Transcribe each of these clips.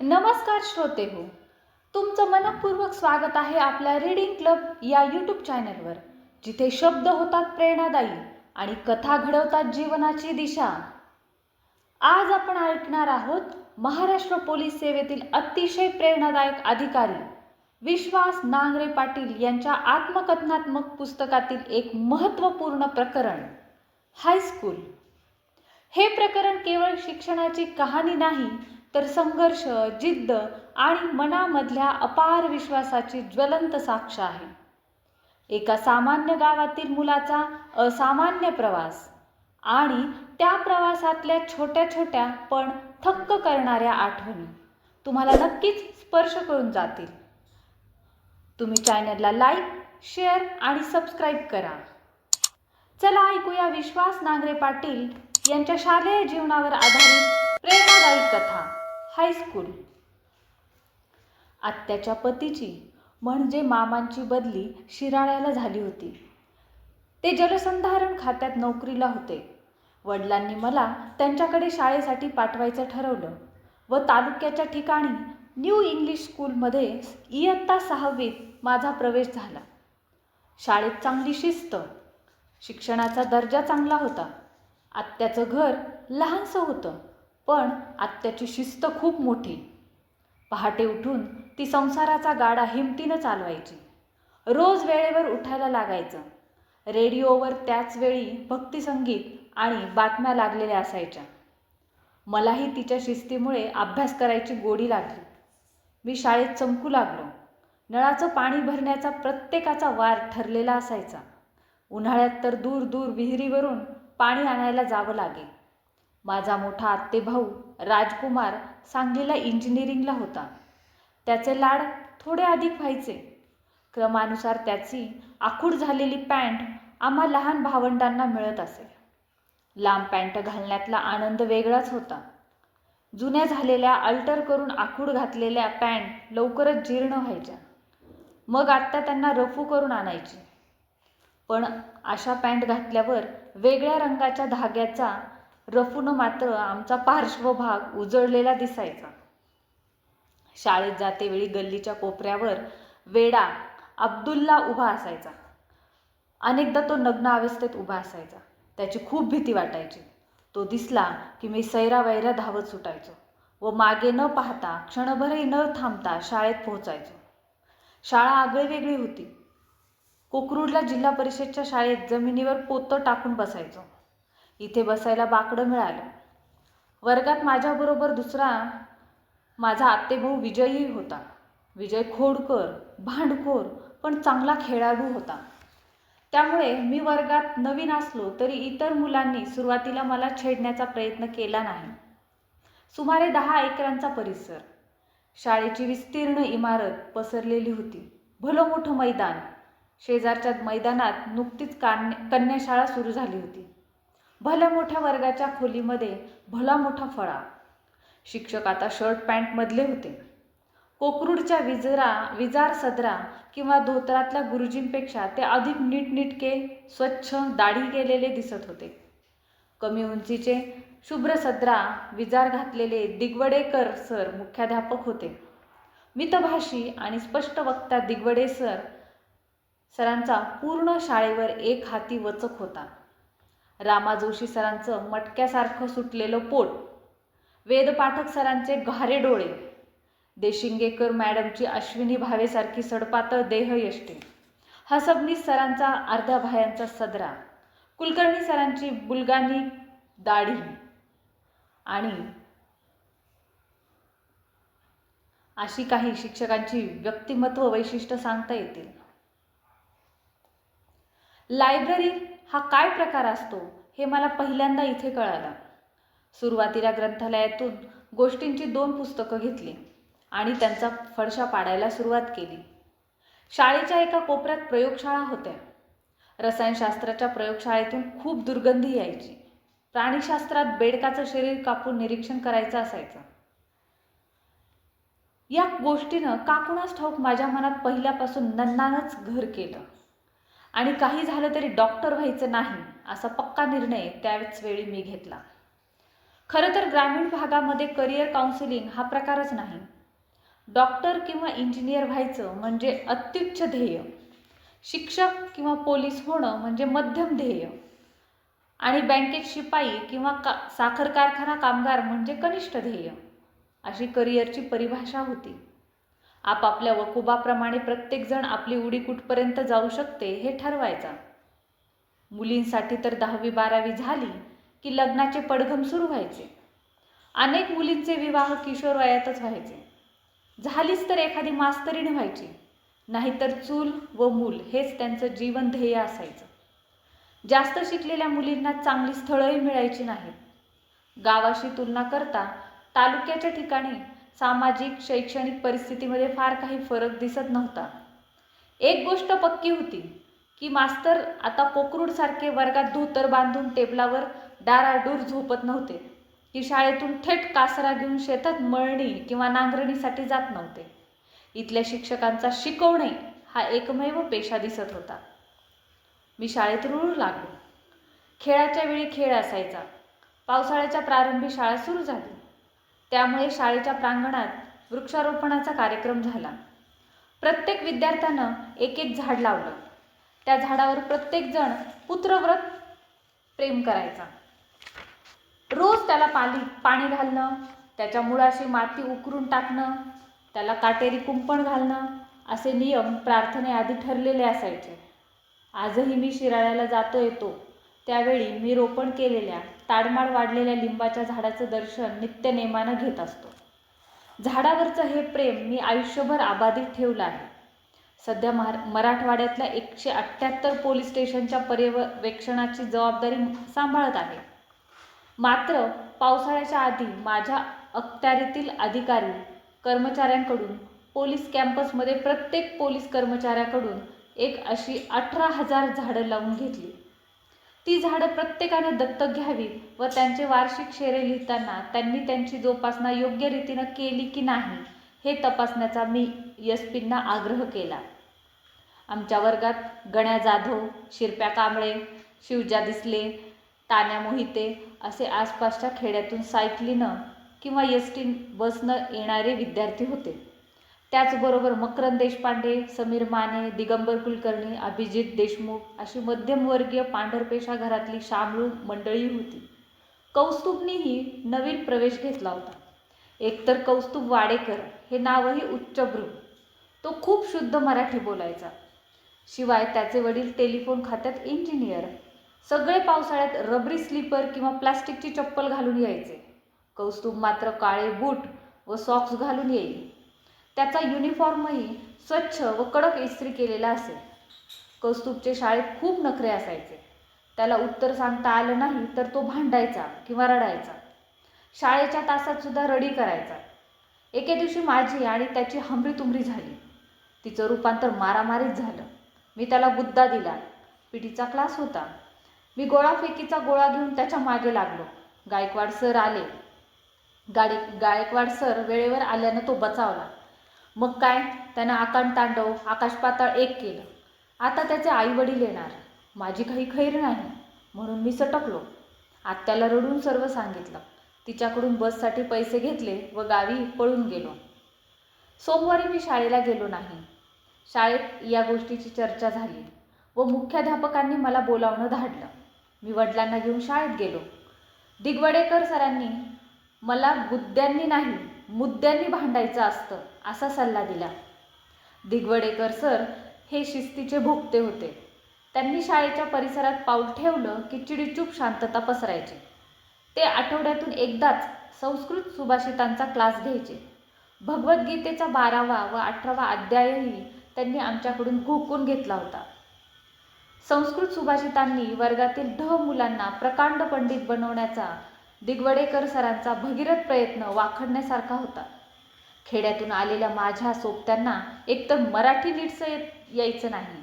नमस्कार श्रोते हो. तुमचं मनपूर्वक स्वागत आहे आपल्या रीडिंग क्लब या यूट्यूब चॅनलवर जिथे शब्द होतात प्रेरणादायी आणि कथा घडवतात जीवनाची दिशा. आज आपण ऐकणार आहोत महाराष्ट्र पोलीस सेवेतील अतिशय प्रेरणादायक अधिकारी विश्वास नांगरे पाटील यांच्या आत्मकथनात्मक पुस्तकातील एक महत्त्वपूर्ण प्रकरण हायस्कूल हे प्रकरण केवळ शिक्षणाची कहाणी नाही तर संघर्ष जिद्द आणि मनामधल्या अपार विश्वासाची ज्वलंत साक्ष आहे. एका सामान्य गावातील मुलाचा असामान्य प्रवास आणि त्या प्रवासातल्या छोट्या छोट्या पण थक्क करणाऱ्या आठवणी तुम्हाला नक्कीच स्पर्श करून जातील. तुम्ही चॅनलला लाईक शेअर आणि सबस्क्राईब करा. चला ऐकूया विश्वास नांगरे पाटील यांच्या शालेय जीवनावर आधारित प्रेरणादायी कथा. हायस्कूल आत्याच्या पतीची म्हणजे मामांची बदली शिराळ्याला झाली होती. ते जलसंधारण खात्यात नोकरीला होते. वडिलांनी मला त्यांच्याकडे शाळेसाठी पाठवायचं ठरवलं व तालुक्याच्या ठिकाणी न्यू इंग्लिश स्कूलमध्ये इयत्ता सहावीत माझा प्रवेश झाला. शाळेत चांगली शिस्त शिक्षणाचा दर्जा चांगला होता. आत्याचं घर लहानसं होतं. पण आत्याची शिस्त खूप मोठी. पहाटे उठून ती संसाराचा गाडा हिमतीनं चालवायची. रोज वेळेवर उठायला लागायचं. रेडिओवर त्याच वेळी भक्तिसंगीत आणि बातम्या लागलेल्या असायच्या. मलाही तिच्या शिस्तीमुळे अभ्यास करायची गोडी लागली. मी शाळेत चमकू लागलो. नळाचं पाणी भरण्याचा प्रत्येकाचा वार ठरलेला असायचा. उन्हाळ्यात तर दूर दूर विहिरीवरून पाणी आणायला जावं लागे. माझा मोठा आत्तेभाऊ राजकुमार सांगलीला इंजिनिअरिंगला होता. त्याचे लाड थोडे अधिक व्हायचे. क्रमानुसार त्याची आखूड झालेली पॅन्ट आम्हा लहान भावंडांना मिळत असे. लांब पॅन्ट घालण्यातला आनंद वेगळाच होता. जुन्या झालेल्या अल्टर करून आखूड घातलेल्या पॅन्ट लवकरच जीर्ण व्हायच्या. मग आत्ता त्यांना रफू करून आणायची. पण अशा पॅन्ट घातल्यावर वेगळ्या रंगाच्या धाग्याचा रफून मात्र आमचा पार्श्वभाग उजळलेला दिसायचा. शाळेत जातेवेळी गल्लीच्या कोपऱ्यावर वेडा अब्दुल्ला उभा असायचा. अनेकदा तो नग्न अवस्थेत उभा असायचा. त्याची खूप भीती वाटायची. तो दिसला की मी सैरावैरा धावत सुटायचो व मागे न पाहता क्षणभरही न थांबता शाळेत पोहोचायचो. शाळा आगळीवेगळी होती. कोकरूडला जिल्हा परिषदच्या शाळेत जमिनीवर पोतं टाकून बसायचो. इथे बसायला बाकडं मिळालं. वर्गात माझ्याबरोबर दुसरा माझा आत्तेभाऊ विजयही होता. विजय खोडकर भांडखोर पण चांगला खेळाडू होता. त्यामुळे मी वर्गात नवीन असलो तरी इतर मुलांनी सुरुवातीला मला छेडण्याचा प्रयत्न केला नाही. सुमारे दहा एकरांचा परिसर. शाळेची विस्तीर्ण इमारत पसरलेली होती. भलं मोठं मैदान. शेजारच्या मैदानात नुकतीच कान्य कन्याशाळा सुरू झाली होती. भल्या मोठ्या वर्गाच्या खोलीमध्ये भला मोठा फळा. शिक्षक आता शर्ट पॅन्टमधले होते. कोकरूडच्या विजरा विजार सदरा किंवा धोतरातल्या गुरुजींपेक्षा ते अधिक नीटनीटके स्वच्छ दाढी केलेले दिसत होते. कमी उंचीचे शुभ्र सदरा विजार घातलेले दिगवडेकर सर मुख्याध्यापक होते. मितभाषी आणि स्पष्ट वक्ता दिगवडे सर सरांचा पूर्ण शाळेवर एक हाती वचक होता. रामा जोशी सरांचं मटक्यासारखं सुटलेलं पोट. वेदपाठक सरांचे घारे डोळे. देशिंगेकर मॅडमची अश्विनी भावेसारखी सडपातळ देहयष्टी हसबनीस सरांचा अर्ध्या भायांचा सदरा. कुलकर्णी सरांची बुलगानी दाढी. आणि अशी काही शिक्षकांची व्यक्तिमत्व वैशिष्ट्य सांगता येतील. लायब्ररी हा काय प्रकार असतो? हे मला पहिल्यांदा इथे कळालं. सुरुवातीला ग्रंथालयातून गोष्टींची दोन पुस्तकं घेतली आणि त्यांचा फडशा पाडायला सुरुवात केली. शाळेच्या एका कोपऱ्यात प्रयोगशाळा होत्या. रसायनशास्त्राच्या प्रयोगशाळेतून खूप दुर्गंधी यायची. प्राणीशास्त्रात बेडकाचं शरीर कापून निरीक्षण करायचं असायचं. या गोष्टीनं काकुणाच ठाऊक माझ्या मनात पहिल्यापासून नन्नानच घर केलं. आणि काही झालं तरी डॉक्टर व्हायचं नाही असा पक्का निर्णय त्याच वेळी मी घेतला. खरं तर ग्रामीण भागामध्ये करिअर काउन्सिलिंग हा प्रकारच नाही. डॉक्टर किंवा इंजिनियर व्हायचं म्हणजे अत्युच्च ध्येय. शिक्षक किंवा पोलीस होणं म्हणजे मध्यम ध्येय. आणि बँकेत शिपाई किंवा का साखर कारखाना कामगार म्हणजे कनिष्ठ ध्येय. अशी करिअरची परिभाषा होती. आपापल्या वकुबाप्रमाणे प्रत्येकजण आपली उडी कुठपर्यंत जाऊ शकते हे ठरवायचा. मुलींसाठी तर दहावी बारावी झाली की लग्नाचे पडघम सुरू व्हायचे. अनेक मुलींचे विवाह किशोर वयातच व्हायचे. झालीच तर एखादी मास्तरीण व्हायची. नाहीतर चूल व मूल हेच त्यांचं जीवन ध्येय असायचं. जास्त शिकलेल्या मुलींना चांगली स्थळंही मिळायची नाहीत. गावाशी तुलना करता तालुक्याच्या ठिकाणी सामाजिक शैक्षणिक परिस्थितीमध्ये फार काही फरक दिसत नव्हता. एक गोष्ट पक्की होती की मास्तर आता कोकरूडसारखे वर्गात धोतर बांधून टेबलावर डाराडूर झोपत नव्हते की शाळेतून थेट कासरा घेऊन शेतात मळणी किंवा नांगरणीसाठी जात नव्हते. इथल्या शिक्षकांचा शिकवणे हा एकमेव पेशा दिसत होता. मी शाळेत रुळू लागलो. खेळाच्या वेळी खेळ असायचा. पावसाळ्याच्या प्रारंभी शाळा सुरू झाली. त्यामुळे शाळेच्या प्रांगणात वृक्षारोपणाचा कार्यक्रम झाला. प्रत्येक विद्यार्थ्यानं एक एक झाड लावलं. त्या झाडावर प्रत्येकजण पुत्रव्रत प्रेम करायचा. रोज त्याला पाणी पाणी घालणं त्याच्या मुळाशी माती उकरून टाकणं त्याला काटेरी कुंपण घालणं असे नियम प्रार्थनेआधी ठरलेले असायचे. आजही मी शिराळ्याला जातो येतो त्यावेळी मी रोपण केलेल्या ताडमाड वाढलेल्या लिंबाच्या झाडाचं दर्शन नित्यनेमानं घेत असतो. झाडावरचं हे प्रेम मी आयुष्यभर आबाधित ठेवलं आहे. सध्या महार मराठवाड्यातल्या एकशे अठ्ठ्याहत्तर पोलीस स्टेशनच्या पर्यवेक्षणाची जबाबदारी सांभाळत आहे. मात्र पावसाळ्याच्या आधी माझ्या अखत्यारीतील अधिकारी कर्मचाऱ्यांकडून पोलीस कॅम्पसमध्ये प्रत्येक पोलीस कर्मचाऱ्याकडून एक अशी अठरा हजार झाडं लावून घेतली. ती झाडं प्रत्येकाने दत्तक घ्यावी व त्यांचे वार्षिक शेरे लिहिताना त्यांनी त्यांची जोपासना योग्य रीतीनं केली की नाही हे तपासण्याचा मी एस पींना आग्रह केला. आमच्या वर्गात गण्या जाधव शिरप्या कांबळे शिवजा दिसले तान्या मोहिते असे आसपासच्या खेड्यातून सायकलीनं किंवा एस टी बसनं येणारे विद्यार्थी होते. त्याचबरोबर मकरंद देशपांडे समीर माने दिगंबर कुलकर्णी अभिजित देशमुख अशी मध्यमवर्गीय पांढरपेशा घरातली शामळू मंडळी होती. कौस्तुभनीही नवीन प्रवेश घेतला होता. एकतर कौस्तुभ वाडेकर हे नावही उच्चभ्रू तो खूप शुद्ध मराठी बोलायचा. शिवाय त्याचे वडील टेलिफोन खात्यात इंजिनियर. सगळे पावसाळ्यात रबरी स्लीपर किंवा प्लास्टिकची चप्पल घालून यायचे. कौस्तुभ मात्र काळे बूट व सॉक्स घालून येईल. त्याचा युनिफॉर्मही स्वच्छ व कडक इस्त्री केलेला असे कौस्तुभचे शाळेत खूप नखरे असायचे. त्याला उत्तर सांगता आलं नाही तर तो भांडायचा किंवा रडायचा. शाळेच्या तासात सुद्धा रडी करायचा. एके दिवशी माझी आणि त्याची हमरीतुमरी झाली. तिचं रूपांतर मारामारीत झालं. मी त्याला बुद्धा दिला. पिटीचा क्लास होता. मी गोळाफेकीचा गोळा घेऊन त्याच्यामागे लागलो. गायकवाड सर आले. गाडी गायकवाड सर वेळेवर आल्यानं तो बचावला. मग काय? त्यानं आकांड तांडव आकाशपाताळ एक केलं. आता त्याचे आईवडील येणार. माझी काही खैर नाही. म्हणून मी सटकलो. आत्याला रडून सर्व सांगितलं. तिच्याकडून बससाठी पैसे घेतले व गावी पळून गेलो. सोमवारी मी शाळेला गेलो नाही. शाळेत या गोष्टीची चर्चा झाली व मुख्याध्यापकांनी मला बोलावणं धाडलं. मी वडिलांना घेऊन शाळेत गेलो. दिगवडेकर सरांनी मला बुद्ध्यांनी नाही मुद्द्यांनी भांडायचं असतं असा सल्ला दिला. दिगवडेकर सर हे शिस्तीचे भोगते होते. त्यांनी शाळेच्या परिसरात पाऊल ठेवलं की चिडीचूप शांतता पसरायची. ते आठवड्यातून एकदाच संस्कृत सुभाषितांचा क्लास घ्यायचे. भगवद्गीतेचा बारावा व अठरावा अध्यायही त्यांनी आमच्याकडून घोकून घेतला होता. संस्कृत सुभाषितांनी वर्गातील ढ मुलांना प्रकांड पंडित बनवण्याचा दिगवडेकर सरांचा भगीरथ प्रयत्न वाखडण्यासारखा होता. खेड्यातून आलेल्या माझ्या सोबत्यांना एकतर मराठी नीटसं येत यायचं नाही.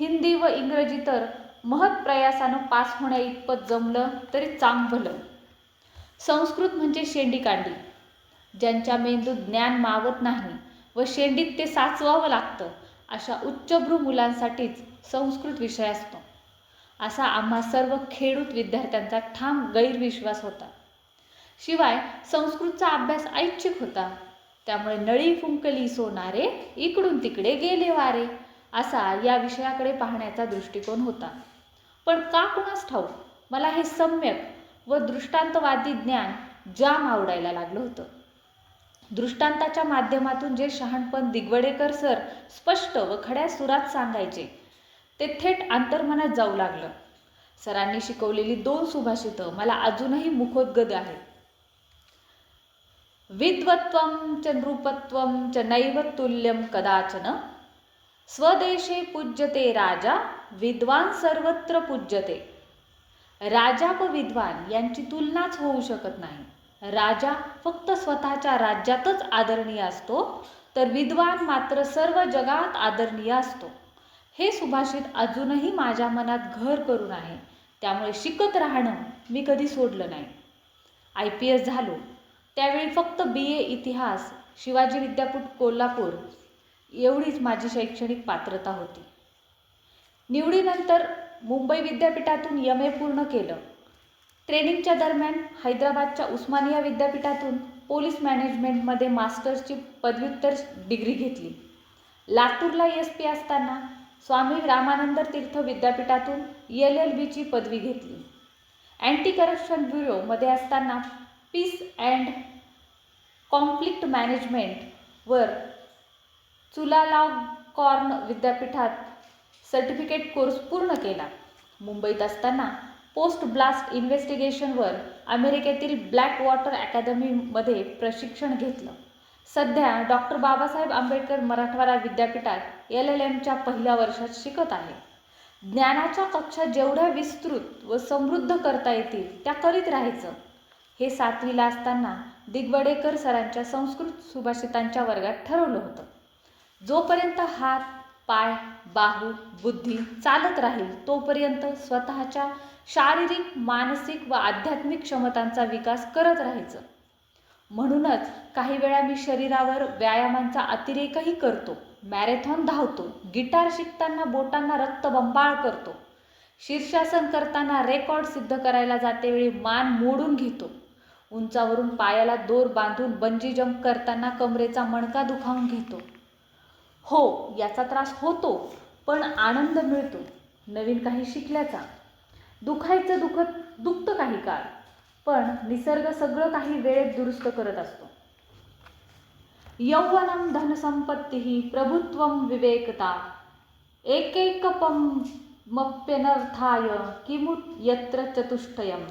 हिंदी व इंग्रजी तर महत् प्रयासानं पास होण्या इतपत जमलं तरी चांग भलं संस्कृत म्हणजे शेंडी कांडी. ज्यांच्या मेंदूत ज्ञान मावत नाही व शेंडीत ते साचवावं लागतं अशा उच्चभ्रू मुलांसाठीच संस्कृत विषय असतो. असा आम्हा सर्व खेडूत विद्यार्थ्यांचा ठाम गैरविश्वास होता. शिवाय संस्कृतचा अभ्यास ऐच्छिक होता. त्यामुळे नळी फुंकली सोनारे इकडून तिकडे गेले वारे असा या विषयाकडे पाहण्याचा दृष्टिकोन होता. पण का कुणास ठाऊक मला हे सम्यक व दृष्टांतवादी ज्ञान जाम आवडायला लागलं होतं. दृष्टांताच्या माध्यमातून जे शहाणपण दिगवडेकर सर स्पष्ट व खड्या सुरात सांगायचे ते थेट अंतर्मनात जाऊ लागलं. सरांनी शिकवलेली दोन सुभाषितं मला अजूनही मुखोद्गत आहेत. विद्वत्वं च नृपत्वम च नैव तुल्यम कदाचन स्वदेशे पूज्यते राजा विद्वान सर्वत्र पूज्यते. राजा व विद्वान यांची तुलनाच होऊ शकत नाही. राजा फक्त स्वतःच्या राज्यातच आदरणीय असतो तर विद्वान मात्र सर्व जगात आदरणीय असतो. हे सुभाषित अजूनही माझ्या मनात घर करून आहे. त्यामुळे शिकत राहणं मी कधी सोडलं नाही. आय पी एस झालो. त्यावेळी फक्त बी ए इतिहास शिवाजी विद्यापीठ कोल्हापूर एवढीच माझी शैक्षणिक पात्रता होती. निवडीनंतर मुंबई विद्यापीठातून यम ए पूर्ण केलं. ट्रेनिंगच्या दरम्यान हैदराबादच्या उस्मानिया विद्यापीठातून पोलीस मॅनेजमेंटमध्ये मास्टर्सची पदव्युत्तर डिग्री घेतली. लातूरला एस पी असताना स्वामी रामानंद तीर्थ विद्यापीठातून एल एल बीची पदवी घेतली. अँटी करप्शन ब्युरोमध्ये असताना पीस अँड कॉन्फ्लिक्ट मॅनेजमेंटवर चुलालाकॉर्न विद्यापीठात सर्टिफिकेट कोर्स पूर्ण केला. मुंबईत असताना पोस्ट ब्लास्ट इन्व्हेस्टिगेशनवर अमेरिकेतील ब्लॅक वॉटर अकॅदमीमध्ये प्रशिक्षण घेतलं. सध्या डॉक्टर बाबासाहेब आंबेडकर मराठवाडा विद्यापीठात एल एल एमच्या पहिल्या वर्षात शिकत आहे. ज्ञानाच्या कक्षा जेवढ्या विस्तृत व समृद्ध करता येतील त्या करीत राहायचं. हे सातवीला असताना दिगवडेकर सरांच्या संस्कृत सुभाषितांच्या वर्गात ठरवलं होतं. जोपर्यंत हात पाय बाहू बुद्धी चालत राहील तोपर्यंत स्वतःच्या शारीरिक मानसिक व आध्यात्मिक क्षमतांचा विकास करत राहायचं. म्हणूनच काही वेळा मी शरीरावर व्यायामांचा अतिरेकही करतो. मॅरेथॉन धावतो. गिटार शिकताना बोटांना रक्तबंबाळ करतो. शीर्षासन करताना रेकॉर्ड सिद्ध करायला जातेवेळी मान मोडून घेतो. उंचावरून पायाला दोर बांधून बंजी जंप करताना कमरेचा मणका दुखावून घेतो. हो याचा त्रास होतो पण आनंद मिळतो. नवीन काही शिकल्याचा. दुखायचं दुखत दुखतं काही काळ. पण निसर्ग सगळं काही वेळेत दुरुस्त करत असतो. यौवनं धनसंपत्ती प्रभुत्वं विवेकता. एकैकपमप्यनर्थाय किमु यत्र चतुष्टयम.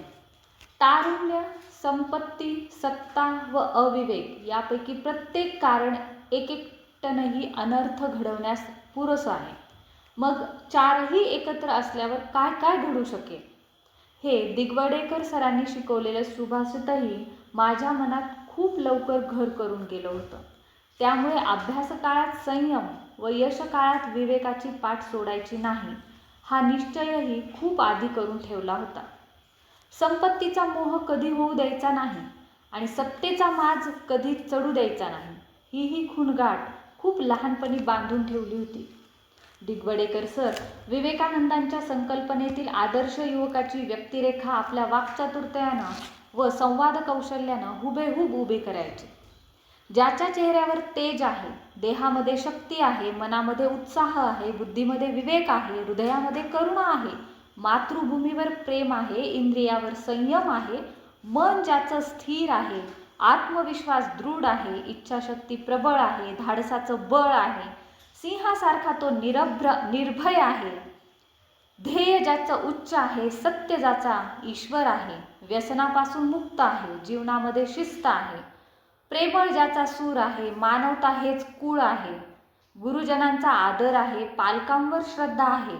तारुण्य संपत्ती सत्ता व अविवेक यापैकी प्रत्येक कारण एक एकटनही अनर्थ घडवण्यास पुरसं आहे. मग चारही एकत्र असल्यावर काय काय घडू शकेल? हे दिगवडेकर सरांनी शिकवलेलं सुभाषितही माझ्या मनात खूप लवकर घर करून गेलं होतं. त्यामुळे अभ्यासकाळात संयम व यश काळात विवेकाची पाठ सोडायची नाही हा निश्चयही खूप आधी करून ठेवला होता. संपत्तीचा मोह कधी होऊ द्यायचा नाही आणि सत्तेचा माज कधी चढू द्यायचा नाही ही ही खुणगाठ खूप लहानपणी बांधून ठेवली होती. डिगवडेकर सर विवेकानंदांच्या संकल्पनेतील आदर्श युवकाची व्यक्तिरेखा आपल्या वाक्चातुर्तयानं व संवाद कौशल्यानं हुबेहूब उभे करायचे. ज्याच्या चेहऱ्यावर तेज आहे देहामध्ये शक्ती आहे मनामध्ये उत्साह आहे बुद्धीमध्ये विवेक आहे हृदयामध्ये करुणा आहे मातृभूमीवर प्रेम आहे इंद्रियावर संयम आहे मन ज्याचं स्थिर आहे आत्मविश्वास दृढ आहे इच्छाशक्ती प्रबळ आहे धाडसाचं बळ आहे सिंहासारखा तो निरभ्र निर्भय आहे. ध्येय ज्याचं उच्च आहे सत्य ज्याचा ईश्वर आहे. व्यसनापासून मुक्त आहे जीवनामध्ये शिस्त आहे. प्रेमळ ज्याचा सूर आहे मानवता हेच कुळ आहे. गुरुजनांचा आदर आहे पालकांवर श्रद्धा आहे.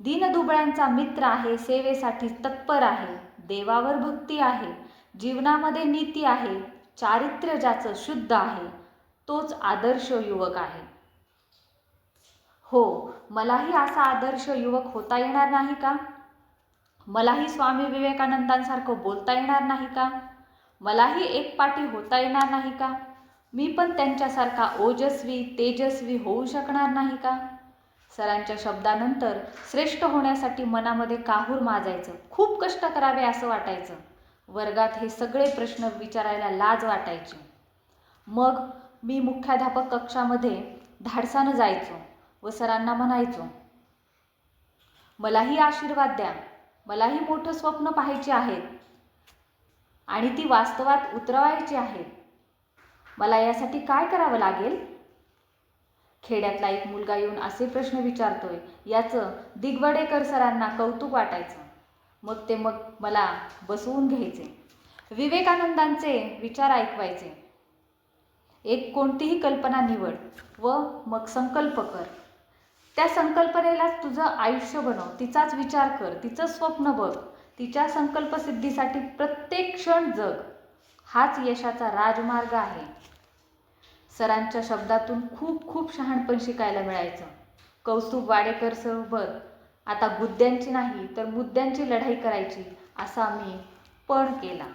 दीनदुबळ्यांचा मित्र आहे सेवेसाठी तत्पर आहे. देवावर भक्ती आहे जीवनामध्ये नीती आहे. चारित्र्य ज्याचं शुद्ध आहे तोच आदर्श युवक आहे. हो मलाही असा आदर्श युवक होता येणार नाही का? मलाही स्वामी विवेकानंदांसारखं बोलता येणार नाही का? मलाही एक पाठी होता येणार नाही का? मी पण त्यांच्यासारखा ओजस्वी तेजस्वी होऊ शकणार नाही का? सरांच्या शब्दानंतर श्रेष्ठ होण्यासाठी मनामध्ये काहूर माजायचं खूप कष्ट करावे असं वाटायचं. वर्गात हे सगळे प्रश्न विचारायला लाज वाटायची. मग मी मुख्याध्यापक कक्षामध्ये धाडसानं जायचो. व सरांना म्हणायचो मलाही आशीर्वाद द्या मलाही मोठं स्वप्न पाहायचे आहेत आणि ती वास्तवात उतरवायची आहेत मला यासाठी काय करावं लागेल? खेड्यातला एक मुलगा येऊन असे प्रश्न विचारतोय याचं दिगवडेकर सरांना कौतुक वाटायचं. मग ते मग मला बसवून घ्यायचे. विवेकानंदांचे विचार ऐकवायचे. एक कोणतीही कल्पना निवड व मग संकल्प कर. त्या संकल्पनेलाच तुझं आयुष्य बनव तिचाच विचार कर तिचं स्वप्न बघ तिच्या संकल्पसिद्धीसाठी प्रत्येक क्षण जग. हाच यशाचा राजमार्ग आहे. सरांच्या शब्दातून खूप खूप शहाणपण शिकायला मिळायचं. कौस्तुभ वाडेकर सोबत आता गुद्द्यांची नाही तर मुद्द्यांची लढाई करायची असा मी पण केला.